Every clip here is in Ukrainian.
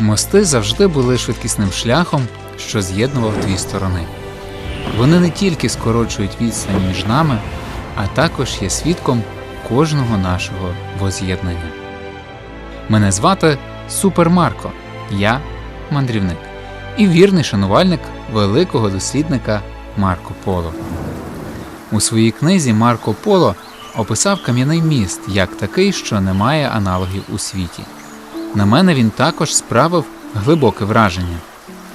Мости завжди були швидкісним шляхом, що з'єднував дві сторони. Вони не тільки скорочують відстань між нами, а також є свідком кожного нашого воз'єднання. Мене звати Супер Марко, я мандрівник і вірний шанувальник великого дослідника Марко Поло. У своїй книзі Марко Поло описав кам'яний міст як такий, що не має аналогів у світі. На мене він також справив глибоке враження.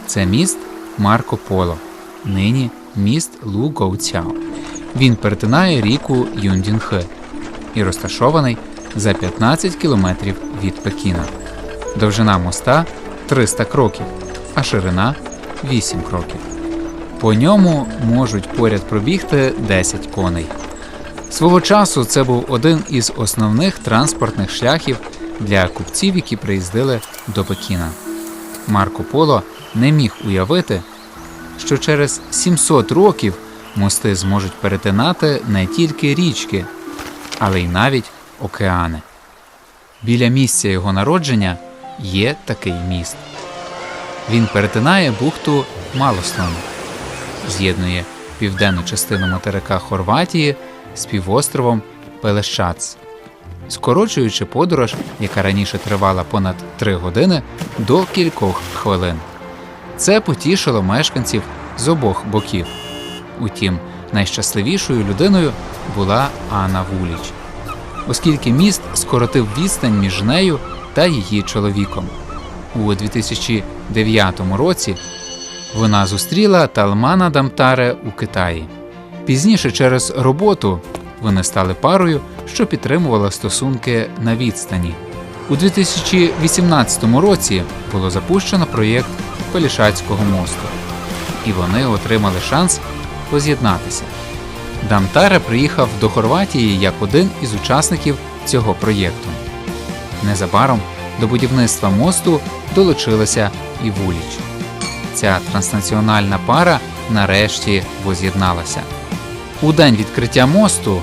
Це міст Марко Поло, нині міст Лу Гоуцяо. Він перетинає ріку Юндінхе і розташований за 15 кілометрів від Пекіна. Довжина моста 300 кроків, а ширина 8 кроків. По ньому можуть поряд пробігти 10 коней. Свого часу це був один із основних транспортних шляхів для купців, які приїздили до Пекіна. Марко Поло не міг уявити, що через 700 років мости зможуть перетинати не тільки річки, але й навіть океани. Біля місця його народження є такий міст. Він перетинає бухту Малослон, з'єднує південну частину материка Хорватії з півостровом Пелещац, скорочуючи подорож, яка раніше тривала понад 3 години, до кількох хвилин. Це потішило мешканців з обох боків. Утім, найщасливішою людиною була Анна Вуліч, оскільки міст скоротив відстань між нею та її чоловіком. У 2009 році вона зустріла Талмана Дамтаре у Китаї. Пізніше через роботу вони стали парою, що підтримувала стосунки на відстані. У 2018 році було запущено проєкт Пелішацького мосту, і вони отримали шанс поз'єднатися. Дамтаре приїхав до Хорватії як один із учасників цього проєкту. Незабаром до будівництва мосту долучилася і Вуліч. Ця транснаціональна пара нарешті воз'єдналася. У день відкриття мосту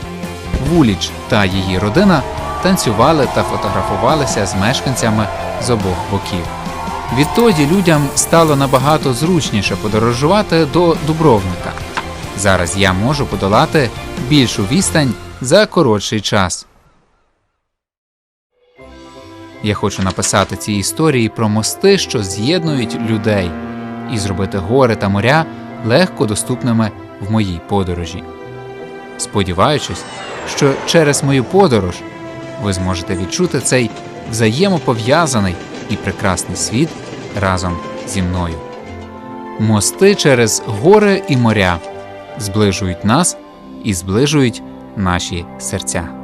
Вуліч та її родина танцювали та фотографувалися з мешканцями з обох боків. Відтоді людям стало набагато зручніше подорожувати до Дубровника. Зараз я можу подолати більшу відстань за коротший час. Я хочу написати ці історії про мости, що з'єднують людей, і зробити гори та моря легко доступними в моїй подорожі. Сподіваючись, що через мою подорож ви зможете відчути цей взаємопов'язаний і прекрасний світ разом зі мною. Мости через гори і моря зближують нас і зближують наші серця.